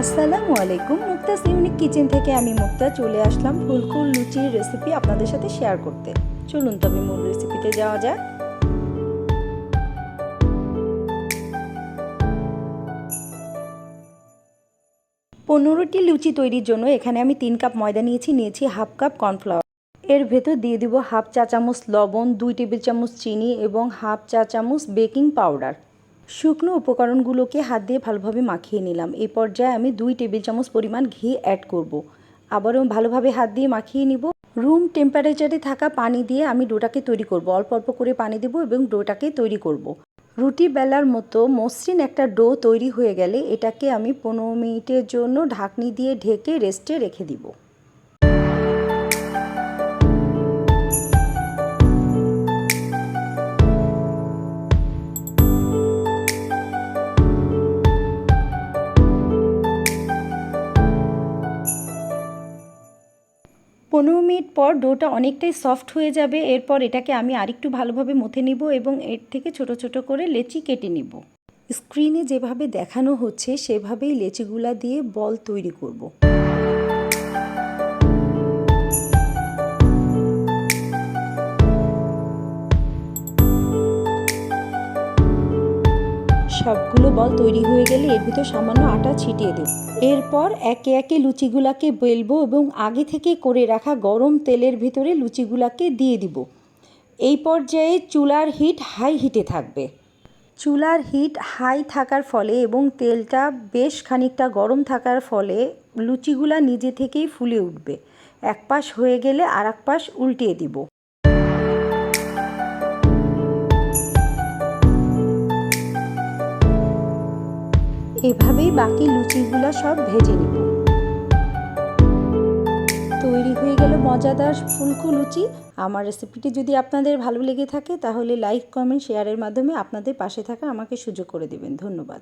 আসসালামু আলাইকুম। Mukta's unique kitchen থেকে আমি মুক্তা চলে আসলাম ফুলকুল লুচির রেসিপি আপনাদের সাথে শেয়ার করতে। চলুন তবে মূল রেসিপিতে যাওয়া যাক। পনেরোটি লুচি তৈরির জন্য এখানে আমি তিন কাপ ময়দা নিয়েছি নিয়েছি হাফ কাপ কর্নফ্লাওয়ার। এর ভেতর দিয়ে দিব হাফ চা চামচ লবণ, দুই টেবিল চামচ চিনি এবং হাফ চা চামচ বেকিং পাউডার। শুকনো উপকরণগুলোকে হাত দিয়ে ভালোভাবে মাখিয়ে নিলাম এই পর্যায়ে আমি দুই টেবিল চামচ পরিমাণ ঘি অ্যাড করব। আবারও ভালোভাবে হাত দিয়ে মাখিয়ে নিব রুম টেম্পারেচারে থাকা পানি দিয়ে আমি ডোটাকে তৈরি করব অল্প অল্প করে পানি দেব এবং ডোটাকে তৈরি করব। রুটি বেলার মতো মসৃণ একটা ডো তৈরি হয়ে গেলে এটাকে আমি পনেরো মিনিটের জন্য ঢাকনি দিয়ে ঢেকে রেস্টে রেখে দিব পনেরো মিনিট পর ডোটা অনেকটাই সফট হয়ে যাবে এরপর এটাকে আমি আরেকটু ভালোভাবে মথে নিব এবং এর থেকে ছোট ছোট করে লেচি কেটে নিব স্ক্রিনে যেভাবে দেখানো হচ্ছে, সেভাবেই লেচিগুলা দিয়ে বল তৈরি করব। সবগুলো বল তৈরি হয়ে গেলে এর ভিতর সামান্য আটা ছিটিয়ে দেব। এরপর একে একে লুচিগুলাকে বেলবো এবং আগে থেকে করে রাখা গরম তেলের ভিতরে লুচিগুলাকে দিয়ে দিব। এই পর্যায়ে চুলার হিট হাই হিটে থাকবে। চুলার হিট হাই থাকার ফলে এবং তেলটা বেশ খানিকটা গরম থাকার ফলে লুচিগুলা নিজে থেকেই ফুলে উঠবে। এক পাশ হয়ে গেলে আর এক পাশ উল্টিয়ে দিব। এভাবেই বাকি লুচিগুলো সব ভেজে নিব। তৈরি হয়ে গেল মজাদার ফুলকো লুচি। আমার রেসিপিটি যদি আপনাদের ভালো লেগে থাকে, তাহলে লাইক কমেন্ট শেয়ারের মাধ্যমে আপনাদের পাশে থাকা আমাকে সুযোগ করে দেবেন। ধন্যবাদ।